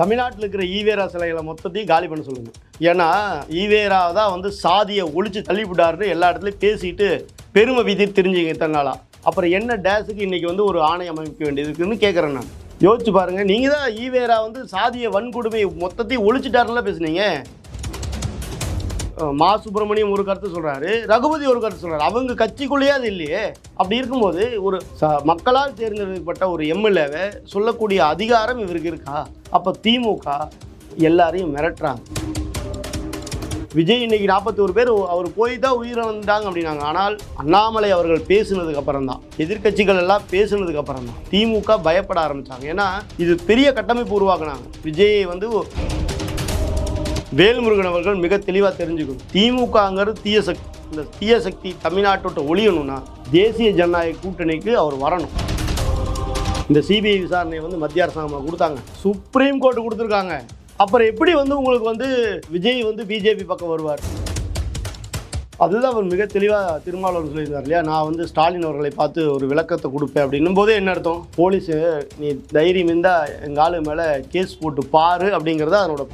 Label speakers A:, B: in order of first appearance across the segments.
A: தமிழ்நாட்டில் இருக்கிற ஈவேரா சிலைகளை மொத்தத்தையும் காலி பண்ண சொல்லுங்கள் ஏன்னா ஈவேரா தான் வந்து சாதியை ஒழிச்சு தள்ளிவிட்டாருன்னு எல்லா இடத்துலையும் பேசிட்டு பெருமை விதி தெரிஞ்சுங்க இத்தனை நாளாக அப்புறம் என்ன டேஸுக்கு இன்றைக்கி வந்து ஒரு ஆணை அமைக்க வேண்டியது இருக்குன்னு கேட்குறேன் நான். யோசிச்சு பாருங்கள் நீங்கள் தான் ஈவேரா வந்து சாதிய வன்கொடுமை மொத்தத்தையும் ஒழிச்சிட்டாருல பேசுனீங்க. மா சுப்பிரமணியம் ஒரு கருத்து சொல்கிறாரு ரகுபதி ஒரு கருத்து சொல்கிறாரு அவங்க கட்சிக்குள்ளேயே அது இல்லையே. அப்படி இருக்கும்போது ஒரு ச- மக்களால் தேர்ந்தெடுக்கப்பட்ட ஒரு எம்எல்ஏவை சொல்லக்கூடிய அதிகாரம் இவருக்கு இருக்கா? அப்போ திமுக எல்லாரையும் மிரட்டுறாங்க. விஜய் இன்னைக்கு நாற்பத்தோரு பேர் அவர் போய் தான் உயிரிழந்தாங்க அப்படின்னாங்க. ஆனால் அண்ணாமலை அவர்கள் பேசினதுக்கு அப்புறம் தான் எதிர்க்கட்சிகள் எல்லாம் பேசினதுக்கு அப்புறம் தான் திமுக பயப்பட ஆரம்பித்தாங்க ஏன்னா இது பெரிய கட்டமைப்பு உருவாக்குனாங்க. விஜயை வந்து வேல்முருகன் அவர்கள் மிக தெளிவாக தெரிஞ்சுக்கணும். திமுகங்கிறது தீய சக்தி இந்த தீய சக்தி தமிழ்நாட்டோட்ட ஒழியணும்னா தேசிய ஜனநாயக கூட்டணிக்கு அவர் வரணும். இந்த சிபிஐ விசாரணையை வந்து மத்திய அரசாங்கம் கொடுத்தாங்க. சுப்ரீம் கோர்ட் கொடுத்துருக்காங்க. அப்புறம் எப்படி வந்து உங்களுக்கு வந்து விஜய் வந்து பிஜேபி பக்கம் வருவார்? அதுதான் அவர் மிக தெளிவாக திருமாவளவன் சொல்லியிருந்தார் இல்லையா? நான் வந்து ஸ்டாலின் அவர்களை பார்த்து ஒரு விளக்கத்தை கொடுப்பேன் அப்படின்னும் போதே என்ன அர்த்தம்? போலீஸு நீ தைரியம் இருந்தால் எங்கள் ஆளு மேலே கேஸ் போட்டு பாரு அப்படிங்கிறது அதனோட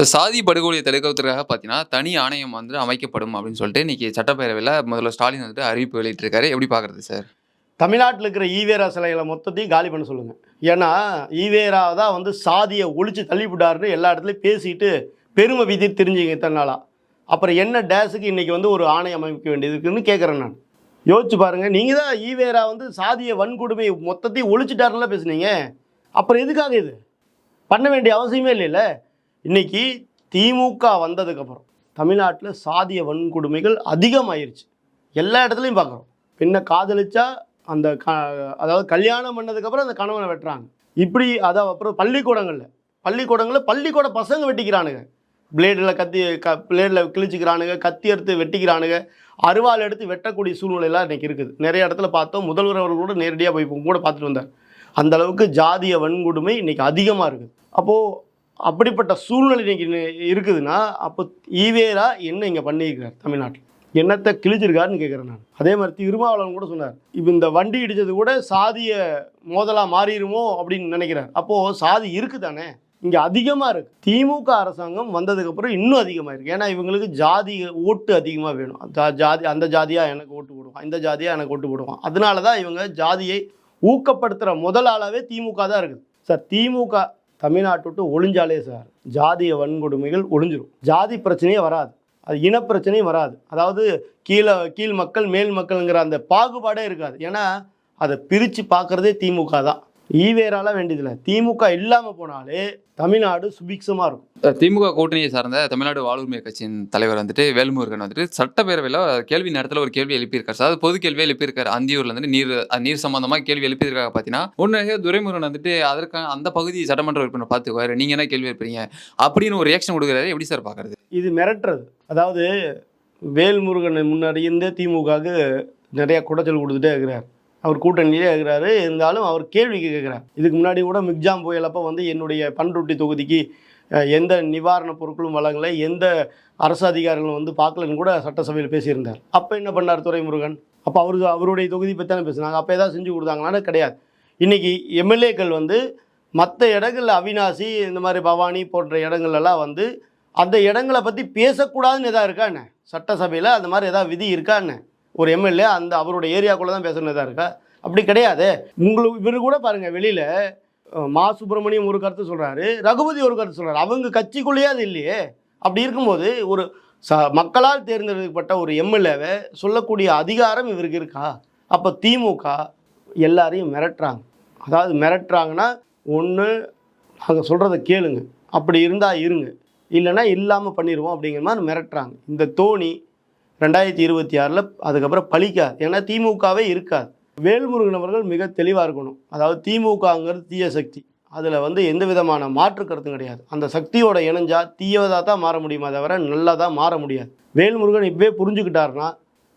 B: ஸோ சாதி படுகொலையை தடுக்கிறதுக்காக பார்த்தீங்கன்னா தனி ஆணையம் வந்து அமைக்கப்படும் அப்படின்னு சொல்லிட்டு இன்னைக்கு சட்டப்பேரவையில் முதல்ல ஸ்டாலின் வந்துட்டு அறிவிப்பு வெளியிட்டிருக்காரு. எப்படி பார்க்குறது சார்?
A: தமிழ்நாட்டில் இருக்கிற ஈவேரா சிலைகளை மொத்தத்தையும் காலி பண்ண சொல்லுங்கள் ஏன்னா ஈவேரா தான் வந்து சாதியை ஒழிச்சு தள்ளிவிட்டாருன்னு எல்லா இடத்துலையும் பேசிட்டு பெருமை விதி தெரிஞ்சுங்க இத்தனை நாளாக அப்புறம் என்ன டேஸுக்கு இன்னைக்கு வந்து ஒரு ஆணையம் அமைக்க வேண்டியது இருக்குதுன்னு கேட்குறேன் நான். யோசிச்சு பாருங்க நீங்கள் தான் ஈவேரா வந்து சாதிய வன்கொடுமை மொத்தத்தையும் ஒழிச்சிட்டாருல பேசுனீங்க. அப்புறம் எதுக்காக இது? பண்ண வேண்டிய அவசியமே இல்லைல்ல. இன்னைக்கு திமுக வந்ததுக்கப்புறம் தமிழ்நாட்டில் சாதிய வன்கொடுமைகள் அதிகமாயிருச்சு. எல்லா இடத்துலையும் பார்க்குறோம். பெண்ணை காதலிச்சா அந்த க அதாவது கல்யாணம் பண்ணதுக்கப்புறம் அந்த கணவனை வெட்டுறாங்க. இப்படி அதை அப்புறம் பள்ளிக்கூடங்களில் பள்ளிக்கூடங்களில் பள்ளிக்கூட பசங்க வெட்டிக்கிறானுங்க. பிளேடில் கத்தி க பிளேடில் கிழிச்சிக்கிறானுங்க கத்தி எடுத்து வெட்டிக்கிறானுங்க. அருவாள் எடுத்து வெட்டக்கூடிய சூழ்நிலையெல்லாம் இன்றைக்கி இருக்குது. நிறைய இடத்துல பார்த்தோம். முதல்வர் அவர்களோட கூட நேரடியாக போய் கூட பார்த்துட்டு வந்தார். அந்த அளவுக்கு ஜாதிய வன்கொடுமை இன்றைக்கி அதிகமாக இருக்குது. அப்போது அப்படிப்பட்ட சூழ்நிலை இன்னைக்கு இருக்குதுன்னா அப்போ ஈவேரா என்ன இங்கே பண்ணியிருக்கிறார் தமிழ்நாட்டில்? என்னத்தை கிழிச்சிருக்காருன்னு கேட்குறேன் நான். அதே மாதிரி திருமாவளவன் கூட சொன்னார் இப்போ இந்த வண்டி இடித்தது கூட சாதிய மோதலாக மாறிடுமோ அப்படின்னு நினைக்கிறார். அப்போது சாதி இருக்குதானே? இங்கே அதிகமாக இருக்குது திமுக அரசாங்கம் வந்ததுக்கப்புறம் இன்னும் அதிகமாக இருக்குது ஏன்னா இவங்களுக்கு ஜாதி ஓட்டு அதிகமாக வேணும். ஜா- ஜாதி அந்த ஜாதியாக எனக்கு ஓட்டு போடுவான். இந்த ஜாதியாக எனக்கு ஓட்டு போடுவான். அதனால தான் இவங்க ஜாதியை ஊக்கப்படுத்துகிற முதலாளாவே திமுக தான் இருக்குது. சார் திமுக தமிழ்நாட்டு விட்டு ஒளிஞ்சாலே சார். ஜாதிய வன்கொடுமைகள் ஒளிஞ்சிரும். ஜாதி பிரச்சனையே வராது. அது இனப்பிரச்சனையும் வராது. அதாவது கீழே கீழ் மக்கள் மேல் மக்கள்ங்கிற அந்த பாகுபாடே இருக்காது. ஏன்னா அதை பிரித்து பார்க்குறதே திமுக தான். ஈவேரால வேண்டியதில்லை. திமுக இல்லாமல் போனாலே தமிழ்நாடு சுபிக்ஷமாக இருக்கும்.
B: திமுக கூட்டணியை சார்ந்த தமிழ்நாடு வாழ்வுரிமை கட்சியின் தலைவர் வந்துட்டு வேல்முருகன் வந்துட்டு சட்டப்பேரவையில் கேள்வி நேரத்தில் ஒரு கேள்வி எழுப்பியிருக்காரு சார். அது பொது கேள்வி எழுப்பியிருக்காரு. அந்தியூர்ல இருந்து நீர் நீர் சம்பந்தமாக கேள்வி எழுப்பியிருக்காங்க பார்த்தீங்கன்னா ஒன்று துரைமுருகன் வந்துட்டு அதற்கான அந்த பகுதி சட்டமன்ற உறுப்பினர் பார்த்துக்குவாரு. நீங்கள் என்ன கேள்வி எழுப்புறீங்க? அப்படின்னு ஒரு ரியாக்ஷன் கொடுக்குறாரு. எப்படி சார் பார்க்கறது
A: இது மிரட்டுறது. அதாவது வேல்முருகன் முன்னாடி இருந்தே திமுகவுக்கு நிறைய குடைச்சல் கொடுத்துட்டே இருக்கிறார். அவர் கூட்டணியிலே இருக்கிறாரு. இருந்தாலும் அவர் கேள்வி கேட்குறார். இதுக்கு முன்னாடி கூட மிக்ஜாம் புயலப்போ வந்து என்னுடைய பண்ருட்டி தொகுதிக்கு எந்த நிவாரணப் பொருட்களும் வழங்கலை எந்த அரசு அதிகாரிகளும் வந்து பார்க்கலன்னு கூட சட்டசபையில் பேசியிருந்தார். அப்போ என்ன பண்ணார் துரைமுருகன்? அப்போ அவருக்கு அவருடைய தொகுதி பற்றி தானே பேசுனாங்க. அப்போ ஏதாவது செஞ்சு கொடுத்தாங்களான்னு கிடையாது. இன்றைக்கி எம்எல்ஏக்கள் வந்து மற்ற இடங்கள்ல அவினாசி இந்த மாதிரி பவானி போன்ற இடங்கள்லாம் வந்து அந்த இடங்களை பற்றி பேசக்கூடாதுன்னு எதாவது இருக்கா என்ன? சட்டசபையில் அந்த மாதிரி எதாவது விதி இருக்கா என்ன? ஒரு எம்எல்ஏ அந்த அவருடைய ஏரியாக்குள்ளே தான் பேசணும் இருக்கா? அப்படி கிடையாது. உங்களுக்கு இவர் கூட பாருங்கள் வெளியில் மா சுப்பிரமணியம் ஒரு கருத்து சொல்கிறாரு ரகுபதி ஒரு கருத்து சொல்கிறாரு அவங்க கட்சிக்குள்ளேயே அது இல்லையே. அப்படி இருக்கும்போது ஒரு ச மக்களால் தேர்ந்தெடுக்கப்பட்ட ஒரு எம்எல்ஏவை சொல்லக்கூடிய அதிகாரம் இவருக்கு இருக்கா? அப்போ திமுக எல்லாரையும் மிரட்டுறாங்க. அதாவது மிரட்டுறாங்கன்னா ஒன்று நாங்கள் சொல்கிறத கேளுங்க. அப்படி இருந்தால் இருங்க. இல்லைன்னா இல்லாமல் பண்ணிடுவோம் அப்படிங்கிற மாதிரி மிரட்டுறாங்க. இந்த தோணி ரெண்டாயிரத்தி இருபத்தி ஆறில் அதுக்கப்புறம் பழிக்காது. ஏன்னா திமுகவே இருக்காது. வேல்முருகன் அவர்கள் மிக தெளிவாக இருக்கணும். அதாவது திமுகங்கிறது தீய சக்தி. அதில் வந்து எந்த விதமான மாற்று கருத்தும் கிடையாது. அந்த சக்தியோட இணைஞ்சா தீயவதாக தான் மாற முடியுமா தவிர நல்லதாக மாற முடியாது. வேல்முருகன் இப்பவே புரிஞ்சுக்கிட்டாருன்னா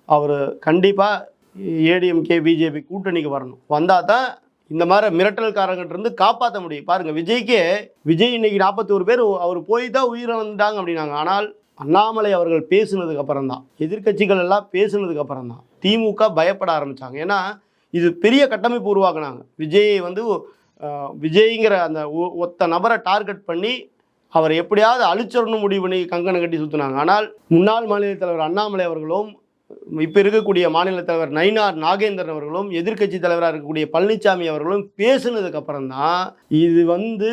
A: அவர் கண்டிப்பாக ஏடிஎம்கே பிஜேபி கூட்டணிக்கு வரணும். வந்தால் தான் இந்த மாதிரி மிரட்டல்காரங்கிட்ட இருந்து காப்பாற்ற முடியும். பாருங்கள் விஜய்க்கே விஜய் இன்னைக்கு நாற்பத்தோரு பேர் அவர் போய் தான் உயிரிழந்தாங்க அப்படின்னாங்க. ஆனால் அண்ணாமலை அவர்கள் பேசுனதுக்கு அப்புறம் தான் எதிர்க்கட்சிகள் எல்லாம் பேசுனதுக்கு அப்புறம் தான் திமுக பயப்பட ஆரம்பிச்சாங்க. ஏன்னா இது பெரிய கட்டமைப்பு உருவாக்குனாங்க. விஜயை வந்து விஜய்ங்கிற அந்த ஒ- ஒத்த நபரை டார்கெட் பண்ணி அவர் எப்படியாவது அழிச்சிடணும் முடிவு பண்ணி கங்கணம் கட்டி சுற்றினாங்க ஆனால் முன்னாள் மாநில தலைவர் அண்ணாமலை அவர்களும் இப்போ இருக்கக்கூடிய மாநில தலைவர் நயினார் நாகேந்திரன் அவர்களும் எதிர்க்கட்சி தலைவராக இருக்கக்கூடிய பழனிசாமி அவர்களும் பேசுனதுக்கு அப்புறம் தான் இது வந்து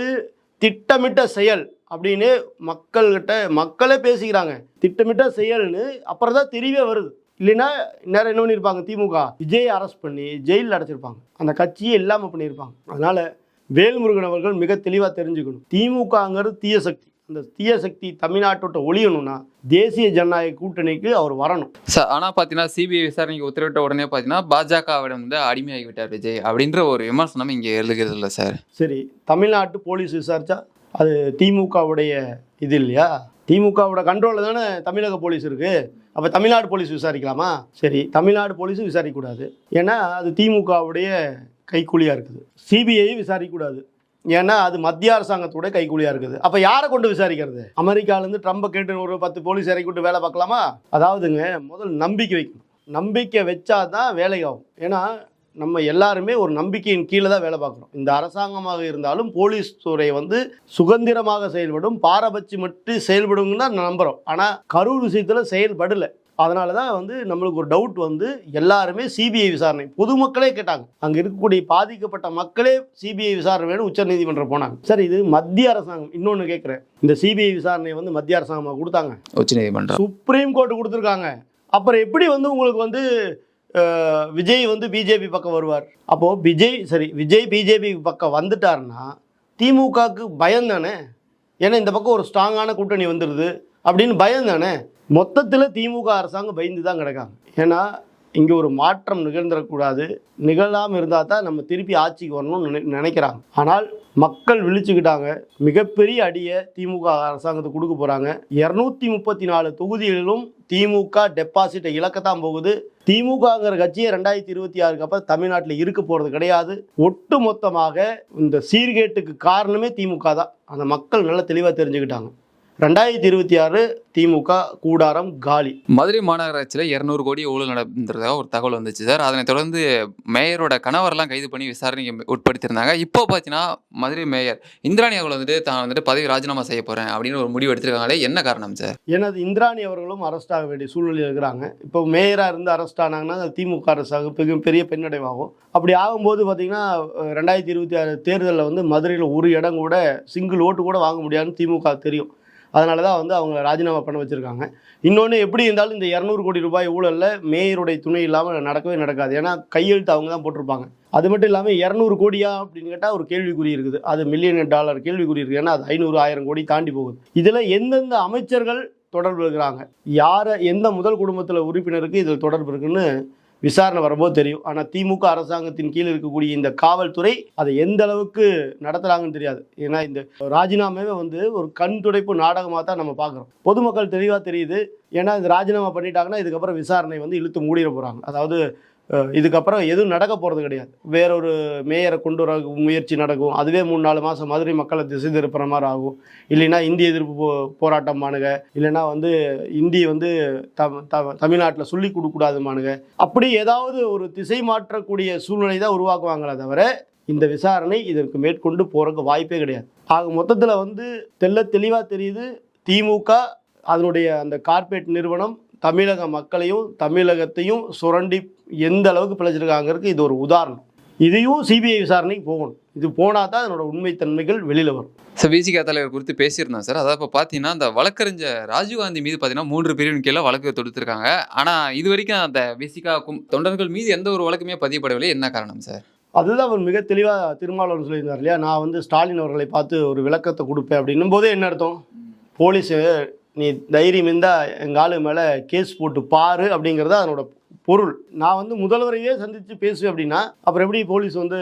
A: திட்டமிட்ட செயல். அப்படின்னு மக்கள்கிட்ட மக்களே பேசிக்கிறாங்க. திட்டமிட்ட செயல்னு அப்புறம் தான் தெரியவே வருது. இல்லைன்னா நேரம் என்ன பண்ணியிருப்பாங்க திமுக விஜய் அரெஸ்ட் பண்ணி ஜெயிலில் அடைச்சிருப்பாங்க. அந்த கட்சியே இல்லாமல் பண்ணியிருப்பாங்க அதனால் வேல்முருகன் அவர்கள் மிக தெளிவாக தெரிஞ்சுக்கணும். திமுகங்கிறது தீய சக்தி. அந்த தீய சக்தி தமிழ்நாட்டோட்ட ஒழியணும்னா தேசிய ஜனநாயக கூட்டணிக்கு அவர் வரணும்.
B: சார் ஆனால் பார்த்தீங்கன்னா சிபிஐ விசாரணைக்கு உத்தரவிட்ட உடனே பார்த்தீங்கன்னா பாஜகவிடம் வந்து அடிமையாகி விட்டார் விஜய் அப்படின்ற ஒரு விமர்சனம் இங்கே எழுதுகிறது இல்லை சார்.
A: சரி தமிழ்நாட்டு போலீஸ் விசாரிச்சா அது திமுகவுடைய இது இல்லையா? திமுகவோட கண்ட்ரோலில் தானே தமிழக போலீஸ் இருக்குது அப்போ தமிழ்நாடு போலீஸ் விசாரிக்கலாமா? சரி தமிழ்நாடு போலீஸும் விசாரிக்கக்கூடாது. ஏன்னா அது திமுகவுடைய கைக்கூலியாக இருக்குது. சிபிஐ விசாரிக்கக்கூடாது. ஏன்னா அது மத்திய அரசாங்கத்தோட கைக்கூலியாக இருக்குது. அப்போ யாரை கொண்டு விசாரிக்கிறது? அமெரிக்காலேருந்து ட்ரம்பை கேட்டு ஒரு பத்து போலீஸ் இறக்கி விட்டு வேலை பார்க்கலாமா? அதாவதுங்க முதல் நம்பிக்கை வைக்கணும். நம்பிக்கை வச்சாதான் வேலையாகும். ஏன்னா நம்ம எல்லாருமே ஒரு நம்பிக்கையின் கீழே தான் வேலை பார்க்குறோம். இந்த அரசாங்கமாக இருந்தாலும் போலீஸ் துறை வந்து சுதந்திரமாக செயல்படும் பாரபட்சமற்று செயல்படும் தான் நம்புகிறோம் ஆனால் கரூர் விஷயத்தில் செயல்படலை. அதனால தான் வந்து நம்மளுக்கு ஒரு டவுட் வந்து எல்லாருமே சிபிஐ விசாரணை. பொதுமக்களே கேட்டாங்க. அங்கே இருக்கக்கூடிய பாதிக்கப்பட்ட மக்களே சிபிஐ விசாரணை வேணும் உச்சநீதிமன்றம் போனாங்க. சார் இது மத்திய அரசாங்கம். இன்னொன்று கேட்குறேன் இந்த சிபிஐ விசாரணை வந்து மத்திய அரசாங்கமாக கொடுத்தாங்க.
B: உச்சநீதிமன்றம்
A: சுப்ரீம் கோர்ட் கொடுத்துருக்காங்க. அப்புறம் எப்படி வந்து உங்களுக்கு வந்து விஜய் வந்து பிஜேபி பக்கம் வருவார். அப்போது விஜய் சரி விஜய் பிஜேபி பக்கம் வந்துட்டாருன்னா திமுகவுக்கு பயம் தானே? ஏன்னா இந்த பக்கம் ஒரு ஸ்ட்ராங்கான கூட்டணி வந்துடுது அப்படின்னு பயம் தானே? மொத்தத்தில் திமுக அரசாங்கம் பயந்து தான் கிடக்காங்க. ஏன்னா இங்கே ஒரு மாற்றம் நிகழ்ந்துடக்கூடாது நிகழாமல் இருந்தால் தான் நம்ம திருப்பி ஆட்சிக்கு வரணும்னு நினை நினைக்கிறாங்க. ஆனால் மக்கள் விழிச்சுக்கிட்டாங்க. மிகப்பெரிய அடியை திமுக அரசாங்கத்துக்கு கொடுக்க போகிறாங்க இரநூத்தி முப்பத்தி நாலு தொகுதிகளிலும் திமுக டெபாசிட்டை இழக்கத்தான் போகுது. திமுகங்கிற கட்சியை ரெண்டாயிரத்தி இருபத்தி ஆறுக்கு அப்புறம் தமிழ்நாட்டில் இருக்க போகிறது கிடையாது. ஒட்டு மொத்தமாக இந்த சீர்கேட்டுக்கு காரணமே திமுக தான். அந்த மக்கள் நல்லா தெளிவாக தெரிஞ்சுக்கிட்டாங்க. ரெண்டாயிரத்தி இருபத்தி ஆறு திமுக கூடாரம் காலி.
B: மதுரை மாநகராட்சியில் இரநூறு கோடி ஊழல் நடந்ததாக ஒரு தகவல் வந்துச்சு சார். அதனை தொடர்ந்து மேயரோட கணவரெல்லாம் கைது பண்ணி விசாரணைக்கு உட்படுத்தியிருந்தாங்க. இப்போ பார்த்தீங்கன்னா மதுரை மேயர் இந்திராணி அவர்கள் வந்துட்டு தான் வந்துட்டு பதவி ராஜினாமா செய்ய போகிறேன் அப்படின்னு ஒரு முடிவு எடுத்திருக்காங்களே என்ன காரணம் சார்?
A: எனது இந்திராணி அவர்களும் அரெஸ்ட் ஆக வேண்டிய சூழ்நிலையில் இருக்கிறாங்க. இப்போ மேயராக இருந்து அரெஸ்ட் ஆனாங்கன்னா அது திமுக அரசாக பெரிய பெரிய பின்னடைவாகும் அப்படி ஆகும்போது பார்த்தீங்கன்னா ரெண்டாயிரத்தி இருபத்தி ஆறு தேர்தலில் வந்து மதுரையில் ஒரு இடம் கூட சிங்கிள் ஓட்டு கூட வாங்க முடியாதுன்னு திமுக தெரியும். அதனால தான் வந்து அவங்க ராஜினாமா பண்ண வச்சுருக்காங்க. இன்னொன்று எப்படி இருந்தாலும் இந்த இரநூறு கோடி ரூபாய் ஊழலில் மேயருடைய துணை இல்லாமல் நடக்கவே நடக்காது. ஏன்னா கையெழுத்து அவங்க தான் போட்டிருப்பாங்க. அது மட்டும் இல்லாமல் இரநூறு கோடியா அப்படின்னு கேட்டால் ஒரு கேள்விக்குறி இருக்குது. அது மில்லியன் டாலர் கேள்விக்குறி இருக்குது. ஏன்னா அது ஐநூறு ஆயிரம் கோடி தாண்டி போகுது. இதில் எந்தெந்த அமைச்சர்கள் தொடர்பு இருக்கிறாங்க? யாரை எந்த முதல் குடும்பத்தில் உறுப்பினருக்கு இதில் தொடர்பு இருக்குன்னு விசாரணை வரும்போது தெரியும். ஆனால் திமுக அரசாங்கத்தின் கீழ் இருக்கக்கூடிய இந்த காவல்துறை அதை எந்த அளவுக்கு நடத்துகிறாங்கன்னு தெரியாது. ஏன்னா இந்த ராஜினாமாவே வந்து ஒரு கண் துடைப்பு நாடகமாக தான் நம்ம பார்க்குறோம். பொதுமக்கள் தெளிவாக தெரியுது. ஏன்னா இது ராஜினாமா பண்ணிட்டாங்கன்னா இதுக்கப்புறம் விசாரணை வந்து இழுத்து மூடிட போகிறாங்க அதாவது இதுக்கப்புறம் எதுவும் நடக்க போகிறது கிடையாது. வேறொரு மேயரை கொண்டு வர முயற்சி நடக்கும். அதுவே மூணு நாலு மாதம் மதுரை மக்களை திசை திருப்புற மாதிரி ஆகும். இல்லைன்னா இந்திய எதிர்ப்பு போ போராட்டமானுங்க இல்லைன்னா வந்து இந்தி வந்து தம் த தமிழ்நாட்டில் சொல்லி கொடுக்கூடாதுமானுங்க அப்படி ஏதாவது ஒரு திசை மாற்றக்கூடிய சூழ்நிலை தான் உருவாக்குவாங்களே தவிர இந்த விசாரணை இதற்கு மேற்கொண்டு போகிறதுக்கு வாய்ப்பே கிடையாது. ஆக மொத்தத்தில் வந்து தெள்ள தெளிவாக தெரியுது. திமுக அதனுடைய அந்த கார்பரேட் நிறுவனம் தமிழக மக்களையும் தமிழகத்தையும் சுரண்டி எந்த அளவுக்கு பிழைச்சிருக்காங்கிறதுக்கு இது ஒரு உதாரணம். இதையும் சிபிஐ விசாரணைக்கு போகணும். இது போனால் தான் அதனோட உண்மைத்தன்மைகள் வெளியில் வரும்.
B: சார் விசிகா தலைவர் குறித்து பேசியிருந்தோம் சார். அதாவது இப்போ பார்த்தீங்கன்னா அந்த வழக்கறிஞர் ராஜீவ்காந்தி மீது பார்த்தீங்கன்னா மூன்று பிரிவின் கீழே வழக்கு தொடுத்திருக்காங்க. ஆனால் இது வரைக்கும் அந்த விசிகாக்கும் தொண்டர்கள் மீது எந்த ஒரு வழக்குமே பதியப்படவில்லை. என்ன காரணம் சார்?
A: அதுதான் அவர் மிக தெளிவாக திருமாவளவன் சொல்லியிருந்தார் இல்லையா? நான் வந்து ஸ்டாலின் அவர்களை பார்த்து ஒரு விளக்கத்தை கொடுப்பேன் அப்படின்னும் போதே என்ன அர்த்தம்? போலீஸு நீ தைரியம் இருந்தால் எங்கள் ஆளு மேலே கேஸ் போட்டு பாரு அப்படிங்கிறது அதனோட பொருள். நான் வந்து முதல்வரையே சந்தித்து பேசுவேன் அப்படின்னா அப்புறம் எப்படி போலீஸ் வந்து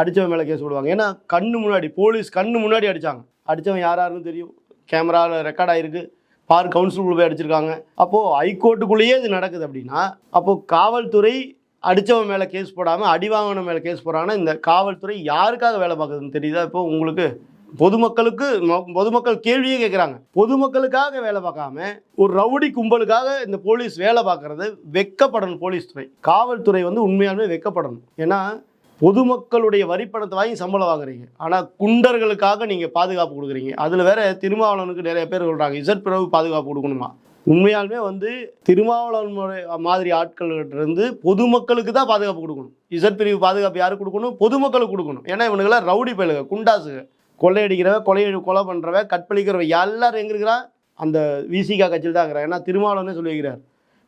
A: அடித்தவன் மேலே கேஸ் போடுவாங்க? ஏன்னா கண்ணு முன்னாடி போலீஸ் கண்ணு முன்னாடி அடித்தாங்க அடித்தவன் யார் யாருன்னு தெரியும். கேமராவில் ரெக்கார்ட் ஆகிருக்கு பார் கவுன்சிலுக்குள்ள போய் அடிச்சிருக்காங்க. அப்போது ஹைகோர்ட்டுக்குள்ளேயே இது நடக்குது அப்படின்னா அப்போது காவல்துறை அடித்தவன் மேலே கேஸ் போடாமல் அடி வாங்கின மேலே கேஸ் போடுறாங்கன்னா இந்த காவல்துறை யாருக்காக வேலை பார்க்குதுன்னு தெரியுதா? இப்போ உங்களுக்கு பொதுமக்களுக்கு பொதுமக்கள் கேள்வியே கேட்குறாங்க பொதுமக்களுக்காக வேலை பார்க்காம ஒரு ரவுடி கும்பலுக்காக இந்த போலீஸ் வேலை பார்க்கறது வெக்கப்படணும் போலீஸ் துறை. காவல்துறை வந்து உண்மையாலுமே வெக்கப்படணும். ஏன்னா பொதுமக்களுடைய வரிப்பணத்தை வாங்கி சம்பளம் வாங்குறீங்க. ஆனால் குண்டர்களுக்காக நீங்கள் பாதுகாப்பு கொடுக்குறீங்க. அதில் வேற திருமாவளவனுக்கு நிறைய பேர் சொல்கிறாங்க இசட் பிறகு பாதுகாப்பு கொடுக்கணுமா? உண்மையாலுமே வந்து திருமாவளவன் முறை- மாதிரி ஆட்கள்கிட்டருந்து பொதுமக்களுக்கு தான் பாதுகாப்பு கொடுக்கணும். இசட் பிரிவு பாதுகாப்பு யாருக்கு கொடுக்கணும்? பொதுமக்களுக்கு கொடுக்கணும். ஏன்னா இவனுங்களாம் ரவுடி பயலுக குண்டாசுக கொள்ளையடிக்கிறவ கொலை கொலை பண்ணுறவ கற்பழிக்கிறவ எல்லாரும் எங்க இருக்கிறான் அந்த விசிகா கட்சியில் தான் இருக்கிறான் ஏன்னா திருமாவளவனே சொல்லி வைக்கிறார்.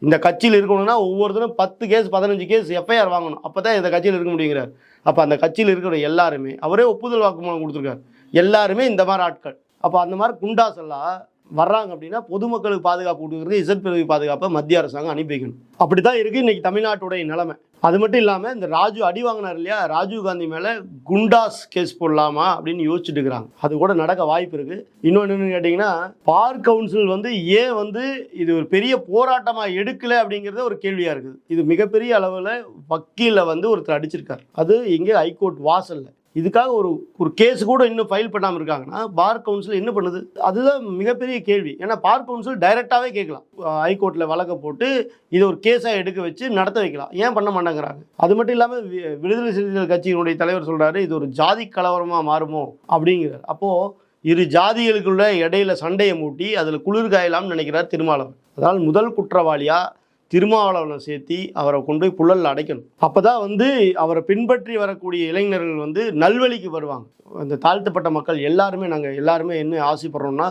A: இந்த கட்சியில் இருக்கணும்னா ஒவ்வொருத்தரும் பத்து கேஸ் பதினஞ்சு கேஸ் எஃப்ஐஆர் வாங்கணும். அப்போ தான் இந்த கட்சியில் இருக்க முடியுங்கிறார். அப்போ அந்த கட்சியில் இருக்கிற எல்லாருமே அவரே ஒப்புதல் வாக்குமூலம் கொடுத்துருக்காரு. எல்லாருமே இந்த மாதிரி ஆட்கள். அப்போ அந்த மாதிரி குண்டாஸ் எல்லாம் வர்றாங்க அப்படின்னா பொதுமக்களுக்கு பாதுகாப்பு கொடுக்குறது இசட் பிரிவு பாதுகாப்பை மத்திய அரசாங்கம் அனுப்பி வைக்கணும். அப்படி தான் இருக்குது இன்றைக்கி தமிழ்நாட்டுடைய நிலைமை. அது மட்டும் இல்லாமல் இந்த ராஜு அடி வாங்கினார் இல்லையா? ராஜீவ் காந்தி மேலே குண்டாஸ் கேஸ் போடலாமா அப்படின்னு யோசிச்சுட்டு இருக்கிறாங்க. அது கூட நடக்க வாய்ப்பு இருக்குது இன்னொன்று கேட்டிங்கன்னா பார் கவுன்சில் வந்து ஏன் வந்து இது ஒரு பெரிய போராட்டமாக எடுக்கலை அப்படிங்கிறது ஒரு கேள்வியாக இருக்குது. இது மிகப்பெரிய அளவில் வக்கீலில் வந்து ஒருத்தர் அடிச்சிருக்கார். அது இங்கே ஹைகோர்ட் வாசல்ல. இதுக்காக ஒரு ஒரு கேஸ் கூட இன்னும் ஃபைல் பண்ணாமல் இருக்காங்கன்னா பார் கவுன்சில் என்ன பண்ணுது? அதுதான் மிகப்பெரிய கேள்வி. ஏன்னா பார் கவுன்சில் டைரெக்டாகவே கேட்கலாம். ஹைகோர்ட்டில் வழக்க போட்டு இதை ஒரு கேஸாக எடுக்க வச்சு நடத்த வைக்கலாம். ஏன் பண்ண மாட்டேங்கிறாங்க? அது மட்டும் இல்லாமல் விடுதலை சிறுத்தைகள் கட்சியினுடைய தலைவர் சொல்கிறாரு இது ஒரு ஜாதி கலவரமாக மாறுமோ? அப்படிங்கிறார். அப்போது இரு ஜாதிகளுக்குள்ள இடையில சண்டையை மூட்டி அதில் குளிர் காயலாம்னு நினைக்கிறார் திருமாவளவன். அதனால் முதல் குற்றவாளியாக திருமாவளவனை சேர்த்தி அவரை கொண்டு போய் புழல் அடைக்கணும். அப்போ தான் வந்து அவரை பின்பற்றி வரக்கூடிய இளைஞர்கள் வந்து நல்வழிக்கு வருவாங்க. அந்த தாழ்த்தப்பட்ட மக்கள் எல்லாருமே நாங்கள் எல்லாருமே என்ன ஆசைப்படுறோம்னா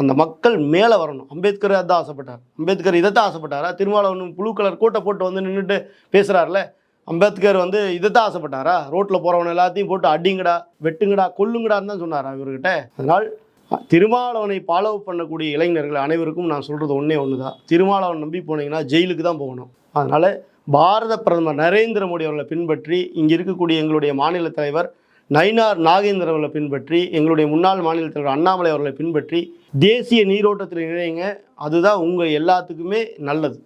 A: அந்த மக்கள் மேலே வரணும். அம்பேத்கர் அதான் ஆசைப்பட்டார். அம்பேத்கர் இதைத்தான் ஆசைப்பட்டாரா? திருமாவளவன் ப்ளூ கலர் கோட்டை போட்டு வந்து நின்றுட்டு பேசுகிறாருல அம்பேத்கர் வந்து இதைத்தான் ஆசைப்பட்டாரா? ரோட்டில் போகிறவன் எல்லாத்தையும் போட்டு அடிங்கடா வெட்டுங்கடா கொல்லுங்கடான்னு தான் சொன்னாரா இவர்கிட்ட? அதனால் திருமாவளவனை ஃபாலோ பண்ணக்கூடிய இளைஞர்கள் அனைவருக்கும் நான் சொல்கிறது ஒன்றே ஒன்று தான் திருமாவளவன் நம்பி போனீங்கன்னா ஜெயிலுக்கு தான் போகணும். அதனால் பாரத பிரதமர் நரேந்திர மோடி அவர்களை பின்பற்றி இங்கே இருக்கக்கூடிய எங்களுடைய மாநில தலைவர் நயினார் நாகேந்திர அவர்களை பின்பற்றி எங்களுடைய முன்னாள் மாநில தலைவர் அண்ணாமலை அவர்களை பின்பற்றி தேசிய நீரோட்டத்தில் இணையுங்க அதுதான் உங்கள் எல்லாத்துக்குமே நல்லது.